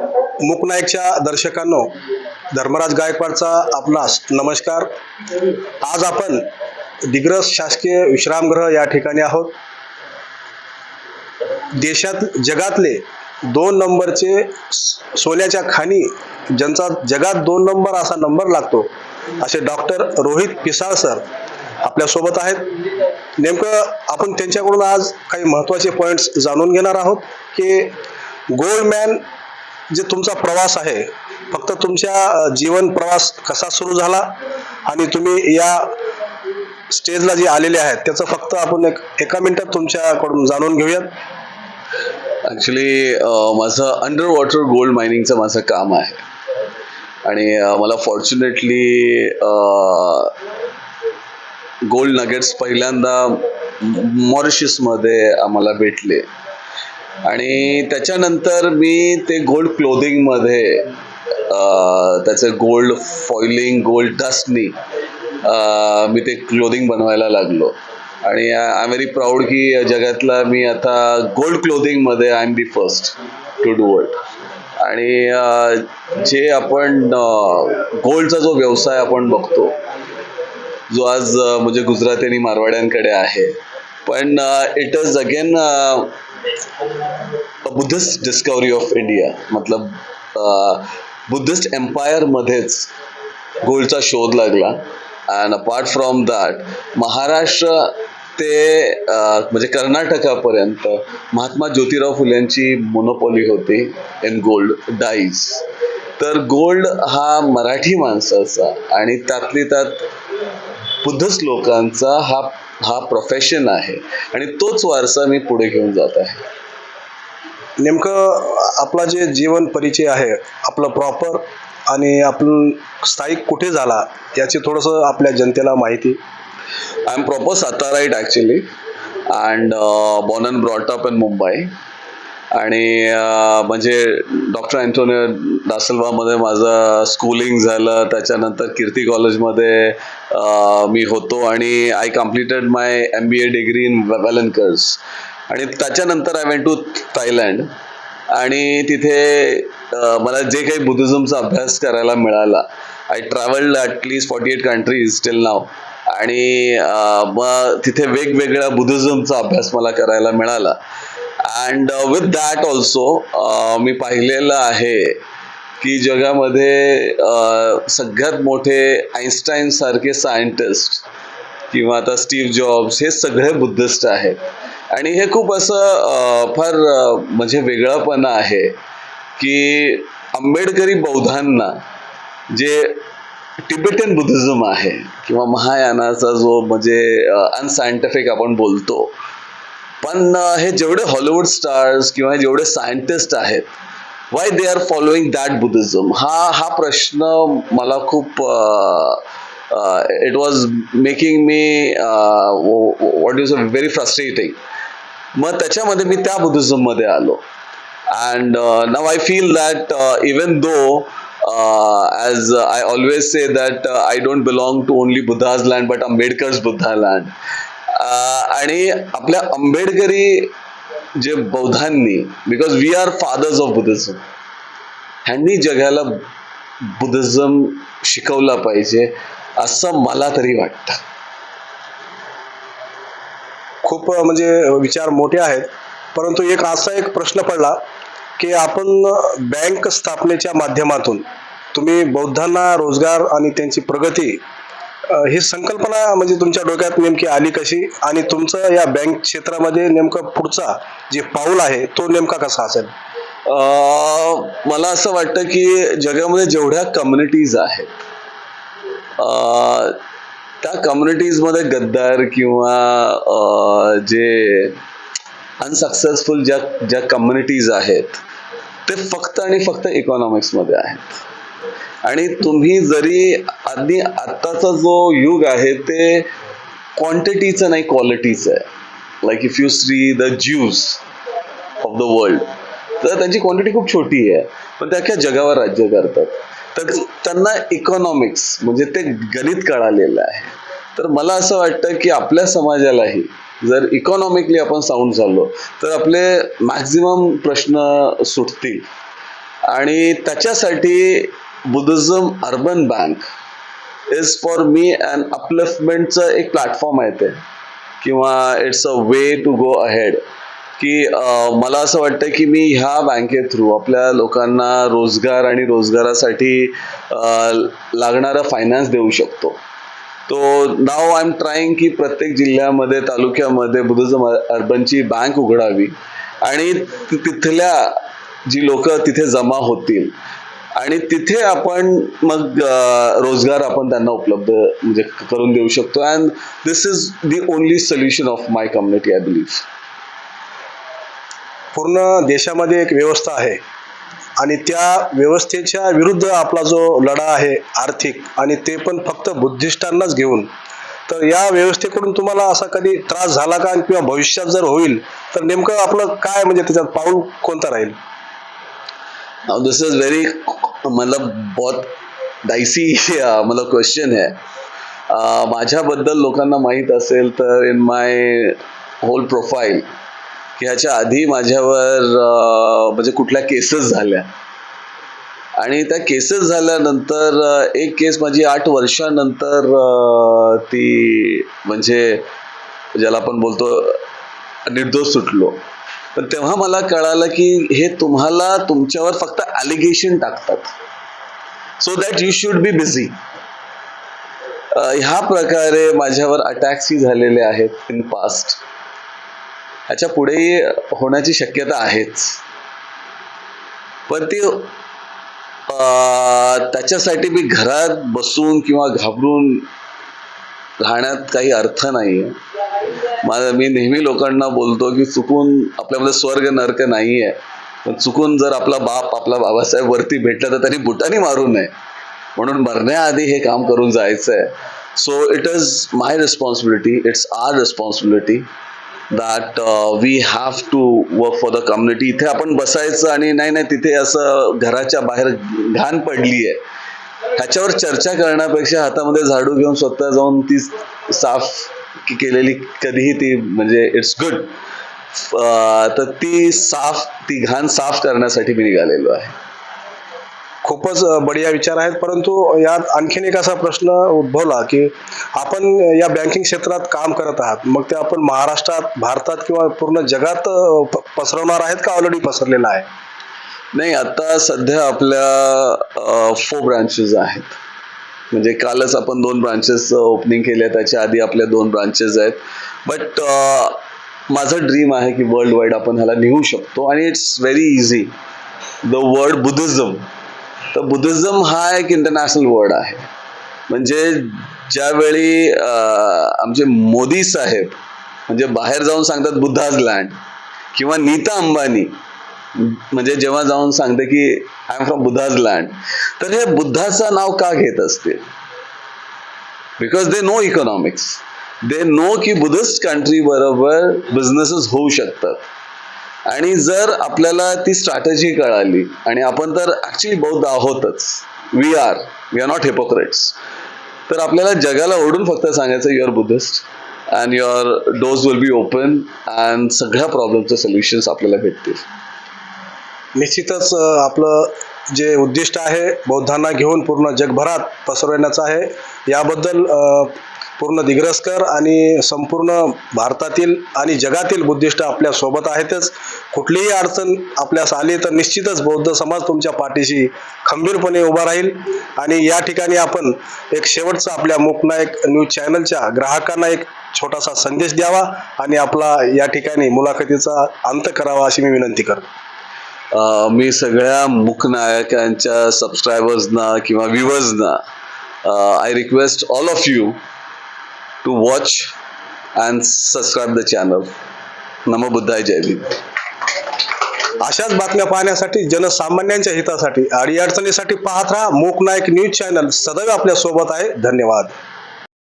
मुकनायकच्या दर्शकांनो धर्मराज गायकवाडचा आपणास नमस्कार. आज आपण दिग्रस शासकीय विश्रामगृह या ठिकाणी आहोत. देशात जगातले दोन नंबरचे सोन्याच्या खाणी ज्यांचा जगात दोन नंबर असा नंबर लागतो असे डॉक्टर रोहित पिसाळ सर आपल्यासोबत आहेत. नेमकं आपण त्यांच्याकडून आज काही महत्त्वाचे पॉईंट्स जाणून घेणार आहोत की गोल्डमॅन जे तुमचा प्रवास आहे फक्त तुमच्या जीवन प्रवास कसा सुरू झाला आणि तुम्ही या स्टेजला जे आलेले आहेत त्याचं फक्त आपण एक एका मिनिटात तुमच्याकडून जाणून घेऊयात. ॲक्च्युली माझं अंडर वॉटर गोल्ड मायनिंगचं माझं काम आहे. आणि मला फॉर्च्युनेटली गोल्ड नगेट्स पहिल्यांदा मॉरिशसमध्ये आम्हाला भेटले. आणि त्याच्यानंतर मी ते गोल्ड क्लोदिंगमध्ये त्याचं गोल्ड फॉइलिंग गोल्ड डस्टनी मी ते क्लोदिंग बनवायला लागलो. आणि आय एम व्हेरी प्राऊड की जगातला मी आता gold क्लोदिंगमध्ये I am the first to do it आणि जे आपण गोल्डचा जो व्यवसाय आपण बघतो जो आज म्हणजे गुजराती आणि मारवाड्यांकडे आहे पण it is again Buddhist discovery of India मतलब बुद्धिस्ट एम्पायरमध्येच गोल्डचा शोध लागला. And apart from that Maharashtra ते म्हणजे कर्नाटकापर्यंत महात्मा ज्योतिराव फुलेंची मोनोपॉली होती इन गोल्ड डाईज तर गोल्ड हा मराठी माणसाचा आणि त्यातली त्यात बुद्धिस्ट लोकांचा हा हा प्रोफेशन आहे. आणि तोच वारसा मी पुढे घेऊन जात आहे. नेमकं आपला जे जीवन परिचय आहे आपलं प्रॉपर आणि आपण स्थायिक कुठे झाला याची थोडंसं आपल्या जनतेला माहिती. I am proper Satarite actually and born and brought up in Mumbai आणि म्हणजे डॉक्टर अँटोनियो डासलवामध्ये माझं स्कूलिंग झालं. त्याच्यानंतर कीर्ती कॉलेजमध्ये मी होतो आणि I completed my M B A degree in Welankar's आणि त्याच्यानंतर आय वेंट टू थायलँड आणि तिथे मला जे काही बुद्धिझमचा अभ्यास करायला मिळाला I travelled at least forty eight countries till now आणि मग तिथे वेगवेगळ्या बुद्धिझमचा अभ्यास मला करायला मिळाला. अँड विथ दॅट ऑल्सो मी पाहिलेलं आहे की जगामध्ये uh, सगळ्यात मोठे आईन्स्टाईन सारखे सायंटिस्ट किंवा आता स्टीव्ह जॉब्स हे सगळे बुद्धिस्ट आहेत. आणि हे खूप असं uh, फार uh, म्हणजे वेगळंपणा आहे की आंबेडकरी बौद्धांना जे टिबेटियन बुद्धिझम आहे किंवा महायानाचा जो म्हणजे अनसायंटिफिक आपण बोलतो पण हे जेवढे हॉलिवूड स्टार्स किंवा जेवढे सायंटिस्ट आहेत why they are following that Buddhism हा हा प्रश्न मला खूप it was making me what is a very frustrating मग त्याच्यामध्ये मी त्या बुद्धिझममध्ये आलो. And now I feel that even though as I always say that I don't belong to only Buddha's land but Ambedkar's Buddha land आणि आपल्या आंबेडकरी जे बौद्धांनी because we are fathers of Buddhism ह्यांनी जगाला बुद्धिझम शिकवला पाहिजे असं मला तरी वाटतं. खूप म्हणजे विचार मोठे आहेत परंतु एक असा एक प्रश्न पडला की आपण बँक स्थापनेच्या माध्यमातून तुम्ही बौद्धांना रोजगार आणि त्यांची प्रगती ही संकल्पना म्हणजे तुमच्या डोक्यात नेमकी आली कशी? आणि तुमचं या बँक क्षेत्रामध्ये नेमकं पुढचा जे पाऊल आहे तो नेमका कसा असेल? मला असं वाटतं की जगामध्ये जेवढ्या कम्युनिटीज आहेत त्या कम्युनिटीजमध्ये गद्दार किंवा जे अनसक्सेसफुल ज्या ज्या कम्युनिटीज आहेत ते फक्त आणि फक्त इकॉनॉमिक्समध्ये आहेत. आणि तुम्ही जरी आधी आत्ताचा जो युग आहे ते क्वांटिटीचं नाही क्वालिटीचं आहे. Like if you see the Jews of the world तर त्यांची क्वांटिटी खूप छोटी आहे. पण ते अख्ख्या जगावर राज्य करतात. तर त्यांना इकॉनॉमिक्स म्हणजे ते गणित कळालेलं आहे. तर मला असं वाटतं की आपल्या समाजालाही जर इकॉनॉमिकली आपण साऊंड झालो तर आपले मॅक्झिमम प्रश्न सुटतील. आणि त्याच्यासाठी Buddhism urban bank is for me and अपलिफ्टमेंटचं एक प्लॅटफॉर्म आहे ते. किंवा it's a way to go ahead की मला असं वाटतं की मी ह्या बँके थ्रू आपल्या लोकांना रोजगार आणि रोजगारासाठी लागणारा फायनान्स देऊ शकतो. तो नाव आय एम ट्राईंग की प्रत्येक जिल्ह्यामध्ये तालुक्यामध्ये बुद्धिझम अर्बनची बँक उघडावी. आणि तिथल्या जी लोक तिथे जमा होतील आणि तिथे आपण मग रोजगार आपण त्यांना उपलब्ध म्हणजे करून देऊ शकतो. And this is the only solution of my community I believe पूर्ण देशामध्ये एक व्यवस्था आहे. आणि त्या व्यवस्थेच्या विरुद्ध आपला जो लढा आहे आर्थिक आणि ते पण फक्त बुद्धिस्टांनाच घेऊन तर या व्यवस्थेकडून तुम्हाला असा कधी त्रास झाला का? किंवा भविष्यात जर होईल तर नेमकं आपलं काय म्हणजे त्याच्यात पाऊल कोणता राहील? नाउ दिस इज वेरी मतलब बहुत डायसी uh, मतलब क्वेश्चन है. Uh, माझ्याबद्दल लोकांना माहीत असेल तर इन माय होल प्रोफाईल की ह्याच्या आधी माझ्यावर uh, म्हणजे कुठल्या केसेस झाल्या. आणि त्या केसेस झाल्यानंतर एक केस माझी आठ वर्षानंतर ती म्हणजे ज्याला आपण बोलतो निर्दोष सुटलो. पण तेव्हा मला कळालं की हे तुम्हाला तुमच्यावर फक्त अलिगेशन टाकतात. So that you should be busy ह्या प्रकारे माझ्यावर अटॅक्सही झालेले आहेत इन पास्ट ह्याच्या पुढेही होण्याची शक्यता आहेच. पण ती त्याच्यासाठी मी घरात बसून किंवा घाबरून राहण्यात काही अर्थ नाही आहे माझं मी नेहमी लोकांना बोलतो की चुकून आपल्यामध्ये स्वर्ग नरक नाही आहे पण चुकून जर आपला बाप आपला बाबासाहेब वरती भेटला तर त्यांनी बुटाने मारू नये. म्हणून मरण्याआधी हे काम करून जायचं आहे so it is my responsibility it's our responsibility that we have to work for the community इथे आपण बसायचं आणि नाही नाही तिथे असं घराच्या बाहेर घाण पडली आहे ह्याच्यावर चर्चा करण्यापेक्षा हातामध्ये झाडू घेऊन स्वतः जाऊन ती साफ केलेली कधीही ती म्हणजे इट्स गुड तर ती साफ ती घाण साफ करण्यासाठी मी निघालेलो आहे. खूपच बढिया विचार आहेत परंतु यात आणखीन एक असा प्रश्न उद्भवला की आपण या बँकिंग क्षेत्रात काम करत आहात मग ते आपण महाराष्ट्रात भारतात किंवा पूर्ण जगात पसरवणार आहेत का? ऑलरेडी पसरलेला आहे. नाही आता सध्या आपल्या फोर ब्रांचेस आहेत. म्हणजे कालच आपण दोन ब्रांचेस ओपनिंग केले त्याच्या आधी आपल्या दोन ब्रांचेस आहेत. बट माझं ड्रीम आहे की वर्ल्ड वाईड आपण ह्याला लिहू शकतो. आणि it's very easy the word Buddhism तर बुद्धिझम हा एक इंटरनॅशनल वर्ड आहे. म्हणजे ज्यावेळी आमचे मोदी साहेब म्हणजे बाहेर जाऊन सांगतात बुद्धाज लँड किंवा नीता अंबानी म्हणजे जेव्हा जाऊन सांगते की I am from Buddha's land तर हे बुद्धाचं नाव का घेत असतील because they know economics they know की बुद्धिस्ट कंट्री बरोबर बिझनेसेस होऊ शकतात. आणि जर आपल्याला ती स्ट्रॅटेजी कळाली आणि आपण तर ऍक्च्युली बौद्ध आहोतच. We are we are not hypocrites तर आपल्याला जगाला ओढून फक्त सांगायचं your Buddhist and your doors will be open and सगळ्या प्रॉब्लेमचे सोल्युशन्स आपल्याला भेटतील. निश्चितच आपलं जे उद्दिष्ट आहे बौद्धांना घेऊन पूर्ण जगभरात पसरवण्याचं आहे. याबद्दल पूर्ण दिग्रसकर आणि संपूर्ण भारतातील आणि जगातील बुद्धिष्ट आपल्यासोबत आहेतच. कुठलीही अडचण आपल्यास आली तर निश्चितच बौद्ध समाज तुमच्या पाठीशी खंबीरपणे उभा राहील. आणि या ठिकाणी आपण एक शेवटचा आपल्या मुकनायक न्यूज चॅनलच्या ग्राहकांना एक छोटासा संदेश द्यावा आणि आपला या ठिकाणी मुलाखतीचा अंत करावा अशी मी विनंती करतो. मी सगळ्या मुखनायकांच्या सबस्क्रायबर्सना किंवा व्ह्युअर्सना I request all of you to watch and subscribe the channel नमो बुद्धाय जय भीम. अशाच बातम्या पाहण्यासाठी जनसामान्यांच्या हितासाठी अडीअडचणीसाठी पाहत राहा मूक नायक न्यूज चॅनल. सदैव आपल्यासोबत आहे. धन्यवाद.